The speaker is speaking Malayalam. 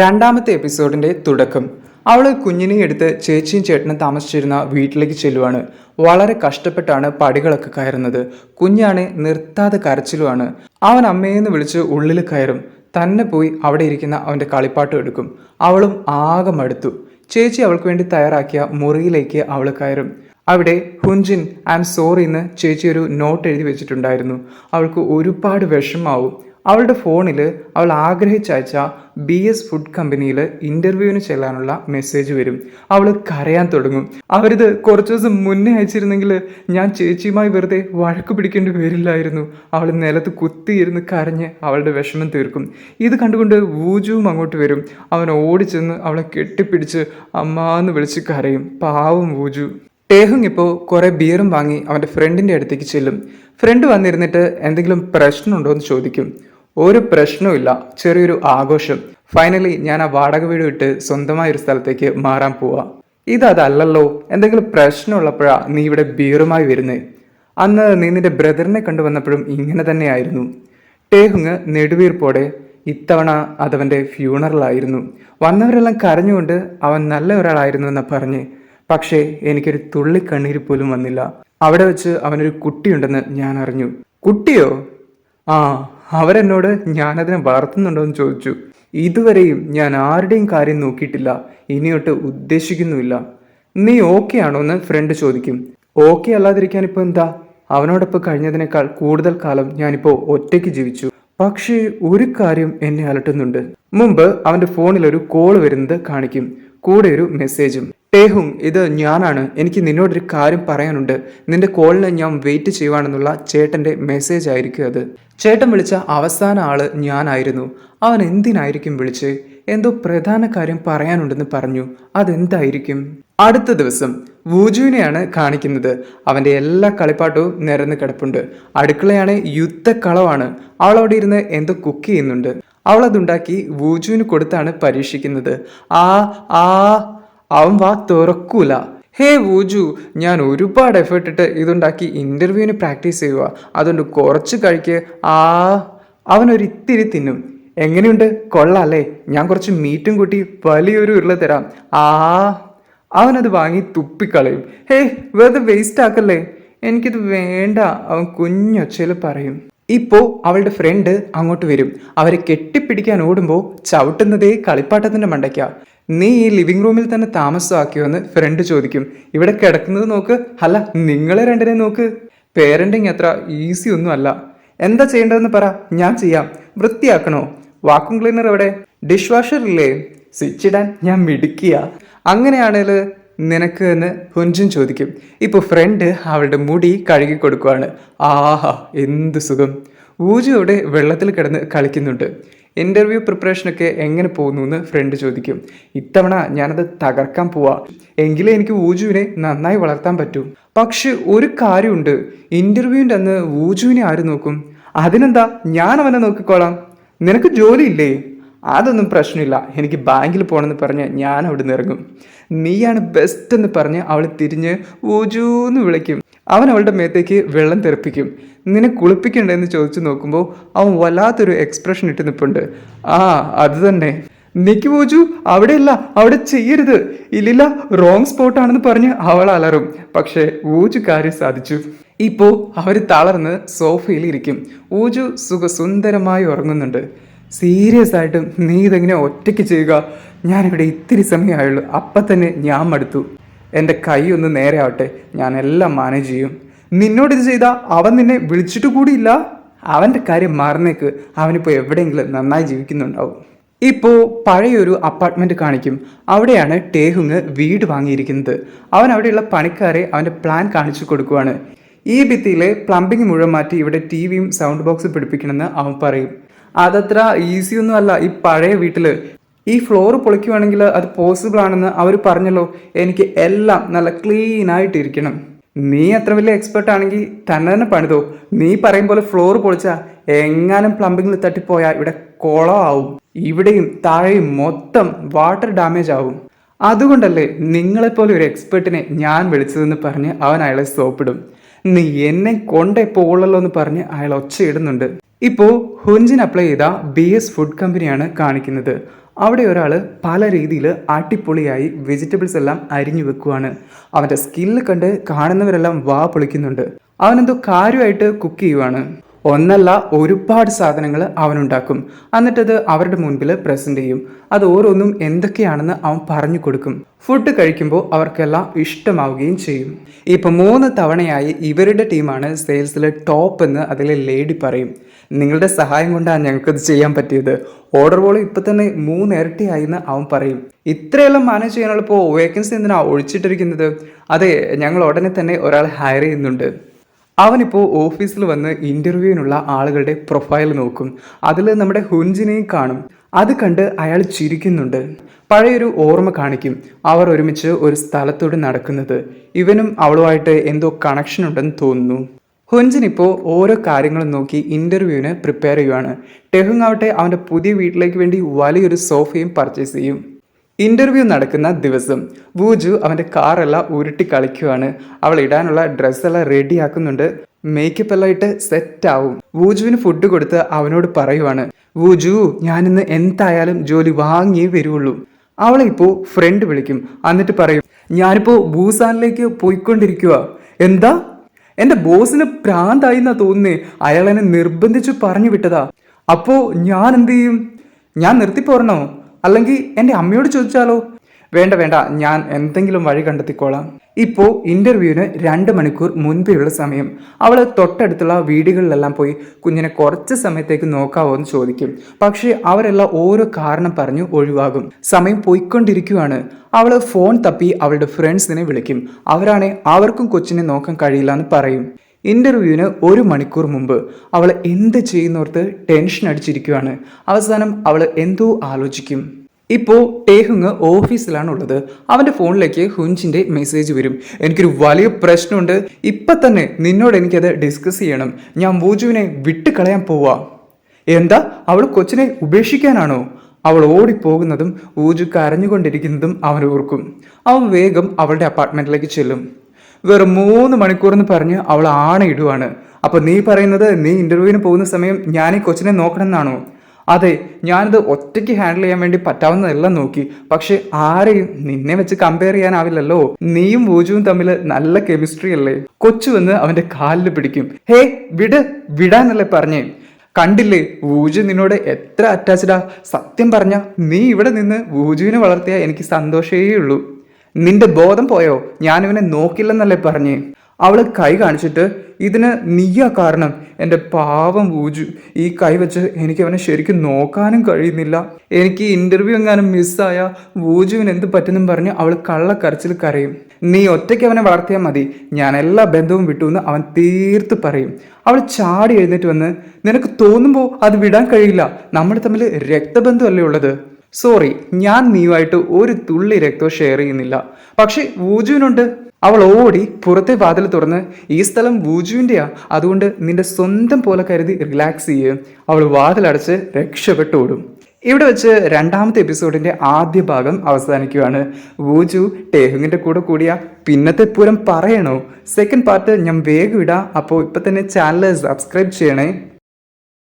രണ്ടാമത്തെ എപ്പിസോഡിന്റെ തുടക്കം. അവൾ കുഞ്ഞിനെ എടുത്ത് ചേച്ചിയും ചേട്ടനും താമസിച്ചിരുന്ന വീട്ടിലേക്ക് ചെല്ലുവാണ്. വളരെ കഷ്ടപ്പെട്ടാണ് പടികളൊക്കെ കയറുന്നത്. കുഞ്ഞാണെ നിർത്താതെ കരച്ചിലുമാണ് അവൻ അമ്മയെന്ന് വിളിച്ച് ഉള്ളിൽ കയറും. തന്നെ പോയി അവിടെ ഇരിക്കുന്ന അവന്റെ കളിപ്പാട്ടം എടുക്കും. അവളും ആകെ മടുത്തു. ചേച്ചി അവൾക്ക് വേണ്ടി തയ്യാറാക്കിയ മുറിയിലേക്ക് അവൾ കയറും. അവിടെ ഹുഞ്ചിൻ ഐ എം സോറി എന്ന് ചേച്ചി ഒരു നോട്ട് എഴുതി വെച്ചിട്ടുണ്ടായിരുന്നു. അവൾക്ക് ഒരുപാട് വിഷമാവും അവളുടെ ഫോണിൽ അവൾ ആഗ്രഹിച്ചയച്ച ബി എസ് ഫുഡ് കമ്പനിയിൽ ഇന്റർവ്യൂവിന് ചെല്ലാനുള്ള മെസ്സേജ് വരും. അവൾ കരയാൻ തുടങ്ങും. അവരിത് കുറച്ച് ദിവസം മുന്നേ അയച്ചിരുന്നെങ്കിൽ ഞാൻ ചേച്ചിയുമായി വെറുതെ വഴക്ക് പിടിക്കേണ്ടി വരില്ലായിരുന്നു. അവൾ നിലത്ത് കുത്തിയിരുന്ന് കരഞ്ഞ് അവളുടെ വിഷമം തീർക്കും. ഇത് കണ്ടുകൊണ്ട് വൂജുവും അങ്ങോട്ട് വരും. അവൻ ഓടിച്ചെന്ന് അവളെ കെട്ടിപ്പിടിച്ച് അമ്മാന്ന് വിളിച്ച് കരയും. പാവം വൂജു ടേഹുങ് ഇപ്പോൾ കുറേ ബിയറും വാങ്ങി അവന്റെ ഫ്രണ്ടിന്റെ അടുത്തേക്ക് ചെല്ലും. ഫ്രണ്ട് വന്നിരുന്നിട്ട് എന്തെങ്കിലും പ്രശ്നമുണ്ടോ എന്ന് ചോദിക്കും. ഒരു പ്രശ്നവുമില്ല. ചെറിയൊരു ആഘോഷം. ഫൈനലി ഞാൻ ആ വാടക വീട് വിട്ട് സ്വന്തമായ ഒരു സ്ഥലത്തേക്ക് മാറാൻ പോവാ. ഇതല്ലല്ലോ എന്തെങ്കിലും പ്രശ്നമുള്ളപ്പോഴാ നീ ഇവിടെ ബീറുമായി വരുന്നേ. അന്ന് നീ നിന്റെ ബ്രദറിനെ കണ്ടുവന്നപ്പോഴും ഇങ്ങനെ തന്നെയായിരുന്നു. ടേഹുങ് നെടുവീർപ്പോടെ ഇത്തവണ അതവന്റെ ഫ്യൂണറലായിരുന്നു വന്നവരെല്ലാം കരഞ്ഞുകൊണ്ട് അവൻ നല്ല ഒരാളായിരുന്നു എന്ന് പറഞ്ഞ്. പക്ഷേ എനിക്കൊരു തുള്ളി കണ്ണീര് പോലും വന്നില്ല. അവിടെ വെച്ച് അവനൊരു കുട്ടിയുണ്ടെന്ന് ഞാൻ അറിഞ്ഞു. കുട്ടിയോ? ആ അവരെന്നോട് ഞാനതിനെ വളർത്തുന്നുണ്ടോ എന്ന് ചോദിച്ചു. ഇതുവരെയും ഞാൻ ആരുടെയും കാര്യം നോക്കിയിട്ടില്ല. ഇനിയൊട്ട് ഉദ്ദേശിക്കുന്നുമില്ല. നീ ഓക്കെ ആണോ എന്ന് ഫ്രണ്ട് ചോദിക്കും. ഓക്കെ അല്ലാതിരിക്കാൻ ഇപ്പോൾ എന്താ? അവനോടൊപ്പം കഴിഞ്ഞതിനേക്കാൾ കൂടുതൽ കാലം ഞാനിപ്പോൾ ഒറ്റയ്ക്ക് ജീവിച്ചു. പക്ഷേ ഒരു കാര്യം എന്നെ അലട്ടുന്നുണ്ട്. മുമ്പ് അവന്റെ ഫോണിൽ ഒരു കോൾ വരുന്നത് കാണിക്കും. കൂടെ ഒരു മെസ്സേജും ടേഹുങ് ഇത് ഞാനാണ്. എനിക്ക് നിന്നോടൊരു കാര്യം പറയാനുണ്ട്. നിന്റെ കോളിന് ഞാൻ വെയിറ്റ് ചെയ്യുവാണെന്നുള്ള ചേട്ടന്റെ മെസ്സേജ് ആയിരിക്കും അത്. ചേട്ടൻ വിളിച്ച അവസാന ആൾ ഞാനായിരുന്നു. അവൻ എന്തിനായിരിക്കും വിളിച്ച്? എന്തോ പ്രധാന കാര്യം പറയാനുണ്ടെന്ന് പറഞ്ഞു. അതെന്തായിരിക്കും? അടുത്ത ദിവസം വൂജുവിനെയാണ് കാണിക്കുന്നത്. അവന്റെ എല്ലാ കളിപ്പാട്ടവും നിരന്ന് കിടപ്പുണ്ട്. അടുക്കളയാണ് യുദ്ധക്കളവാണ്. അവൾ അവിടെ ഇരുന്ന് എന്തോ കുക്ക് ചെയ്യുന്നുണ്ട്. അവളതുണ്ടാക്കി വൂജുവിന് കൊടുത്താണ് പരീക്ഷിക്കുന്നത്. ആ ആ അവൻ വാ തുറക്കൂല. ഹേ വൂജു ഞാൻ ഒരുപാട് എഫേർട്ട് ഇട്ട് ഇതുണ്ടാക്കി ഇന്റർവ്യൂവിന് പ്രാക്ടീസ് ചെയ്യുക അതുകൊണ്ട് കുറച്ച് കഴിക്ക്. ആ ഇത്തിരി തിന്നും. എങ്ങനെയുണ്ട്? കൊള്ളാല്ലേ ഞാൻ കുറച്ച് മീറ്റും കൂട്ടി വലിയൊരു ഉരുള തരാം. ആ അവനത് വാങ്ങി തുപ്പിക്കളയും. ഹേ വെറുതെ വേസ്റ്റ് ആക്കല്ലേ? എനിക്കിത് വേണ്ട അവൻ കുഞ്ഞൊച്ചയിൽ പറയും. ഇപ്പോൾ അവളുടെ ഫ്രണ്ട് അങ്ങോട്ട് വരും. അവരെ കെട്ടിപ്പിടിക്കാൻ ഓടുമ്പോൾ ചവിട്ടുന്നതേ കളിപ്പാട്ടത്തിന്റെ മണ്ടയ്ക്ക. നീ ഈ ലിവിംഗ് റൂമിൽ തന്നെ താമസമാക്കിയോന്ന് ഫ്രണ്ട് ചോദിക്കും. ഇവിടെ കിടക്കുന്നത് നോക്ക്. അല്ല നിങ്ങളെ രണ്ടിനെ നോക്ക്. പേരന്റിങ് അത്ര ഈസി ഒന്നും അല്ല. എന്താ ചെയ്യേണ്ടതെന്ന് പറ. ഞാൻ ചെയ്യാം. വൃത്തിയാക്കണോ? വാക്യൂം ക്ലീനർ എവിടെ? ഡിഷ് വാഷർ ഇല്ലേ? സ്വിച്ച് ഇടാൻ ഞാൻ മിടുക്കിയ. അങ്ങനെയാണേൽ നിനക്ക് എന്ന് ഹുഞ്ചും ചോദിക്കും. ഇപ്പോൾ ഫ്രണ്ട് അവളുടെ മുടി കഴുകി കൊടുക്കുവാണ്. ആഹാ എന്ത് സുഖം. ഊജു അവിടെ വെള്ളത്തിൽ കിടന്ന് കളിക്കുന്നുണ്ട്. ഇന്റർവ്യൂ പ്രിപ്പറേഷനൊക്കെ എങ്ങനെ പോകുന്നു എന്ന് ഫ്രണ്ട് ചോദിക്കും. ഇത്തവണ ഞാനത് തകർക്കാൻ പോവാ. എങ്കിലേ എനിക്ക് ഊജുവിനെ നന്നായി വളർത്താൻ പറ്റൂ. പക്ഷെ ഒരു കാര്യമുണ്ട്. ഇന്റർവ്യൂവിന്റെ അന്ന് ഊജുവിനെ ആര് നോക്കും? അതിനെന്താ ഞാൻ അവനെ നോക്കിക്കോളാം? നിനക്ക് ജോലിയില്ലേ? അതൊന്നും പ്രശ്നമില്ല. എനിക്ക് ബാങ്കിൽ പോകണമെന്ന് പറഞ്ഞ് ഞാൻ അവിടെ നിന്ന് ഇറങ്ങും. നീയാണ് ബെസ്റ്റ് എന്ന് പറഞ്ഞ് അവൾ തിരിഞ്ഞ് ഊജൂന്ന് വിളിക്കും. അവൻ അവളുടെ മേത്തേക്ക് വെള്ളം തെറിപ്പിക്കും. നിന്നെ കുളിപ്പിക്കണ്ടെന്ന് ചോദിച്ചു നോക്കുമ്പോൾ അവൻ വല്ലാത്തൊരു എക്സ്പ്രഷൻ ഇട്ട് നിൽപ്പുണ്ട് ആ അത് തന്നെ. നിക്ക് പോജു അവിടെയല്ല. അവിടെ ചെയ്യരുത്. ഇല്ലില്ല റോങ് സ്പോട്ടാണെന്ന് പറഞ്ഞ് അവൾ അലറും. പക്ഷേ ഊജു കാര്യം സാധിച്ചു. ഇപ്പോൾ അവർ തളർന്ന് സോഫയിൽ ഇരിക്കും. ഊജു സുഖസുന്ദരമായി ഉറങ്ങുന്നുണ്ട്. സീരിയസ് ആയിട്ടും നീ ഇതെങ്ങനെ ഒറ്റയ്ക്ക് ചെയ്യുക? ഞാനിവിടെ ഇത്തിരി സമയമായുള്ളൂ. അപ്പം തന്നെ ഞാൻ മടുത്തു എന്റെ കൈ ഒന്ന് നേരെ ആവട്ടെ. ഞാൻ എല്ലാം മാനേജ് ചെയ്യും. നിന്നോട് ഇത് ചെയ്താൽ അവൻ നിന്നെ വിളിച്ചിട്ട് കൂടിയില്ല? അവന്റെ കാര്യം മാറുന്നേക്ക്. അവനിപ്പോൾ എവിടെയെങ്കിലും നന്നായി ജീവിക്കുന്നുണ്ടാവും. ഇപ്പോൾ പഴയൊരു അപ്പാർട്ട്മെന്റ് കാണിക്കും. അവിടെയാണ് ടേഹുങ് വീട് വാങ്ങിയിരിക്കുന്നത്. അവൻ അവിടെയുള്ള പണിക്കാരെ അവന്റെ പ്ലാൻ കാണിച്ചു കൊടുക്കുവാണ്. ഈ ഭിത്തിയിലെ പ്ലംബിംഗ് മുഴുവൻ മാറ്റി ഇവിടെ ടി വിയും സൗണ്ട് ബോക്സും പിടിപ്പിക്കണമെന്ന് അവൻ പറയും. അതത്ര ഈസിയൊന്നും അല്ല ഈ പഴയ വീട്ടിൽ ഈ ഫ്ലോർ പൊളിക്കുവാണെങ്കിൽ അത് പോസിബിൾ ആണെന്ന് അവർ പറഞ്ഞല്ലോ. എനിക്ക് എല്ലാം നല്ല ക്ലീൻ ആയിട്ടിരിക്കണം. നീ അത്ര വലിയ എക്സ്പെർട്ട് ആണെങ്കിൽ തന്നെ തന്നെ പണിതോ. നീ പറയും പോലെ ഫ്ലോർ പൊളിച്ചാൽ എങ്ങാനും പ്ലംബിങ്ങിൽ തട്ടിപ്പോയാൽ ഇവിടെ കുളമാവും ഇവിടെയും താഴെയും മൊത്തം വാട്ടർ ഡാമേജ് ആവും. അതുകൊണ്ടല്ലേ നിങ്ങളെപ്പോലെ ഒരു എക്സ്പെർട്ടിനെ ഞാൻ വിളിച്ചതെന്ന് പറഞ്ഞ് അവൻ അയാളെ സോപ്പിടും നീ എന്നെ കൊണ്ടേ പോളല്ലോ എന്ന് പറഞ്ഞ് അയാൾ ഒച്ചയിടുന്നുണ്ട്. ഇപ്പോൾ ഹുഞ്ചിൻ അപ്ലൈ ചെയ്ത ബി എസ് ഫുഡ് കമ്പനിയാണ് കാണിക്കുന്നത്. അവിടെ ഒരാൾ പല രീതിയിൽ അടിപൊളിയായി വെജിറ്റബിൾസ് എല്ലാം അരിഞ്ഞു വെക്കുവാണ്. അവന്റെ സ്കില്ല് കണ്ട് കാണുന്നവരെല്ലാം വാ പൊളിക്കുന്നുണ്ട്. അവനെന്തോ കാര്യമായിട്ട് കുക്ക് ചെയ്യുവാണ്. ഒന്നല്ല ഒരുപാട് സാധനങ്ങൾ അവനുണ്ടാക്കും. എന്നിട്ടത് അവരുടെ മുൻപിൽ പ്രസന്റ് ചെയ്യും. അത് ഓരോന്നും എന്തൊക്കെയാണെന്ന് അവൻ പറഞ്ഞു കൊടുക്കും. ഫുഡ് കഴിക്കുമ്പോൾ അവർക്കെല്ലാം ഇഷ്ടമാവുകയും ചെയ്യും. ഇപ്പം മൂന്ന് തവണയായി ഇവരുടെ ടീമാണ് സെയിൽസിൽ ടോപ്പ് എന്ന് അതിലെ ലേഡി പറയും. നിങ്ങളുടെ സഹായം കൊണ്ടാണ് ഞങ്ങൾക്കത് ചെയ്യാൻ പറ്റിയത്. ഓർഡർ വോളും ഇപ്പം തന്നെ മൂന്ന് ഇരട്ടിയായി എന്ന് അവൻ പറയും. ഇത്രയെല്ലാം മാനേജ് ചെയ്യാനുള്ളപ്പോൾ വേക്കൻസി എന്തിനാണ് ഒഴിച്ചിട്ടിരിക്കുന്നത്? അതെ ഞങ്ങൾ ഉടനെ തന്നെ ഒരാൾ ഹയർ ചെയ്യുന്നുണ്ട്. അവനിപ്പോൾ ഓഫീസിൽ വന്ന് ഇന്റർവ്യൂവിനുള്ള ആളുകളുടെ പ്രൊഫൈൽ നോക്കും. അതിൽ നമ്മുടെ ഹുഞ്ചിനെയും കാണും. അത് കണ്ട് അയാൾ ചിരിക്കുന്നുണ്ട്. പഴയൊരു ഓർമ്മ കാണിക്കും. അവർ ഒരുമിച്ച് ഒരു സ്ഥലത്തൂടെ നടക്കുന്നത്. ഇവനും അവളുമായിട്ട് എന്തോ കണക്ഷൻ ഉണ്ടെന്ന് തോന്നുന്നു. ഹുഞ്ചിൻ ഇപ്പോൾ ഓരോ കാര്യങ്ങളും നോക്കി ഇന്റർവ്യൂവിന് പ്രിപ്പയർ ചെയ്യുവാണ്. ടെഹുങ് ആവട്ടെ അവന്റെ പുതിയ വീട്ടിലേക്ക് വേണ്ടി വലിയൊരു സോഫയും പർച്ചേസ് ചെയ്യും. ഇന്റർവ്യൂ നടക്കുന്ന ദിവസം വൂജു അവന്റെ കാറെല്ലാം ഉരുട്ടി കളിക്കുവാണ്. അവൾ ഇടാനുള്ള ഡ്രസ്സെല്ലാം റെഡിയാക്കുന്നുണ്ട്. മേക്കപ്പ് എല്ലാം ഇട്ട് സെറ്റ് ആവും വൂജുവിന് ഫുഡ് കൊടുത്ത് അവനോട് പറയുവാണ്. വൂജു ഞാനിന്ന് എന്തായാലും ജോലി വാങ്ങിയേ വരുള്ളൂ അവളെ ഫ്രണ്ട് വിളിക്കും. എന്നിട്ട് പറയും ഞാനിപ്പോൾ ബൂസാനിലേക്ക് പോയിക്കൊണ്ടിരിക്കുക എന്താ? എന്റെ ബോസിന് പ്രാന്തായി എന്നാ തോന്നുന്നേ. അയാൾ എന്നെ നിർബന്ധിച്ചു പറഞ്ഞു വിട്ടതാ. അപ്പോൾ ഞാൻ എന്ത് ചെയ്യും? ഞാൻ നിർത്തിപ്പോരണോ? അല്ലെങ്കിൽ എന്റെ അമ്മയോട് ചോദിച്ചാലോ? വേണ്ട വേണ്ട. ഞാൻ എന്തെങ്കിലും വഴി കണ്ടെത്തിക്കോളാം. ഇപ്പോൾ ഇന്റർവ്യൂവിന് രണ്ട് മണിക്കൂർ മുൻപേയുള്ള സമയം. അവൾ തൊട്ടടുത്തുള്ള വീടുകളിലെല്ലാം പോയി കുഞ്ഞിനെ കുറച്ച് സമയത്തേക്ക് നോക്കാവോ എന്ന് ചോദിക്കും. പക്ഷേ അവരെല്ലാം ഓരോ കാരണം പറഞ്ഞു ഒഴിവാകും. സമയം പോയിക്കൊണ്ടിരിക്കുകയാണ് അവൾ ഫോൺ തപ്പി അവളുടെ ഫ്രണ്ട്സിനെ വിളിക്കും. അവരാണെ അവർക്കും കൊച്ചിനെ നോക്കാൻ കഴിയില്ല എന്ന് പറയും. ഇന്റർവ്യൂവിന് ഒരു മണിക്കൂർ മുമ്പ് അവൾ എന്ത് ചെയ്യുന്നോർത്ത് ടെൻഷൻ അടിച്ചിരിക്കുകയാണ് അവസാനം അവൾ എന്തോ ആലോചിക്കും. ഇപ്പോൾ ടേഹുങ് ഓഫീസിലാണ് ഉള്ളത് അവന്റെ ഫോണിലേക്ക് ഹുഞ്ചിന്റെ മെസ്സേജ് വരും. എനിക്കൊരു വലിയ പ്രശ്നമുണ്ട്. ഇപ്പം തന്നെ നിന്നോട് എനിക്കത് ഡിസ്കസ് ചെയ്യണം. ഞാൻ വൂജുവിനെ വിട്ടുകളയാൻ പോവാ. എന്താ? അവൾ കൊച്ചിനെ ഉപേക്ഷിക്കാനാണോ? അവൾ ഓടിപ്പോകുന്നതും ഊജു കരഞ്ഞുകൊണ്ടിരിക്കുന്നതും അവൻ ഓർക്കും. അവൻ വേഗം അവളുടെ അപ്പാർട്ട്മെന്റിലേക്ക് ചെല്ലും. വെറും മൂന്ന് മണിക്കൂർ എന്ന് പറഞ്ഞ് അവൾ ആണയിടുവാണ്. അപ്പൊ നീ പറയുന്നത് നീ ഇന്റർവ്യൂവിന് പോകുന്ന സമയം ഞാൻ ഈ കൊച്ചിനെ നോക്കണം എന്നാണോ അതെ ഞാനിത് ഒറ്റയ്ക്ക് ഹാൻഡിൽ ചെയ്യാൻ വേണ്ടി പറ്റാവുന്നതെല്ലാം നോക്കി. പക്ഷെ ആരെയും നിന്നെ വെച്ച് കമ്പയർ ചെയ്യാനാവില്ലല്ലോ. നീയും വൂജുവും തമ്മിൽ നല്ല കെമിസ്ട്രി അല്ലേ? കൊച്ചു വന്ന് അവന്റെ കാലിൽ പിടിക്കും. ഹേ വിട് വിടാന്നല്ലേ പറഞ്ഞേ. കണ്ടില്ലേ വൂജു നിന്നോട് എത്ര അറ്റാച്ച്ഡാ സത്യം പറഞ്ഞ നീ ഇവിടെ നിന്ന് വൂജുവിനെ വളർത്തിയാൽ എനിക്ക് സന്തോഷേ ഉള്ളൂ നിന്റെ ബോധം പോയോ? ഞാനിവനെ നോക്കില്ലെന്നല്ലേ പറഞ്ഞു. അവൾ കൈ കാണിച്ചിട്ട് ഇതിന് നീയാ കാരണം? എന്റെ പാവം ഊജു. ഈ കൈ വെച്ച് എനിക്ക് അവനെ ശരിക്കും നോക്കാനും കഴിയുന്നില്ല. എനിക്ക് ഇന്റർവ്യൂ എങ്ങാനും മിസ്സായ വൂജുവിന് എന്ത് പറ്റുന്നു പറഞ്ഞ് അവൾ കള്ളക്കരച്ചിൽ കരയും. നീ ഒറ്റയ്ക്ക് അവനെ വളർത്തിയാൽ മതി. ഞാൻ എല്ലാ ബന്ധവും വിട്ടു എന്ന് അവൻ തീർത്ത് പറയും. അവൾ ചാടി എഴുന്നേറ്റ് വന്ന് നിനക്ക് തോന്നുമ്പോൾ അത് വിടാൻ കഴിയില്ല. നമ്മൾ തമ്മിൽ രക്തബന്ധമല്ലേ ഉള്ളത്? സോറി ഞാൻ നീയുമായിട്ട് ഒരു തുള്ളി രക്തവും ഷെയർ ചെയ്യുന്നില്ല. പക്ഷെ വൂജുവിനുണ്ട്. അവൾ ഓടി പുറത്തെ വാതിൽ തുറന്ന് ഈ സ്ഥലം വൂജുവിന്റെയാ അതുകൊണ്ട് നിന്റെ സ്വന്തം പോലെ കരുതി റിലാക്സ് ചെയ്യുക അവൾ വാതിലടച്ച് രക്ഷപ്പെട്ടു ഓടും. ഇവിടെ വെച്ച് രണ്ടാമത്തെ എപ്പിസോഡിന്റെ ആദ്യ ഭാഗം അവസാനിക്കുകയാണ് വൂജു ടേഹുങ്ങിന്റെ കൂടെ കൂടിയ പിന്നത്തെ പൂരം പറയണോ? സെക്കൻഡ് പാർട്ട് ഞാൻ വേഗം ഇടാം. അപ്പോൾ ഇപ്പൊ തന്നെ ചാനൽ സബ്സ്ക്രൈബ് ചെയ്യണേ.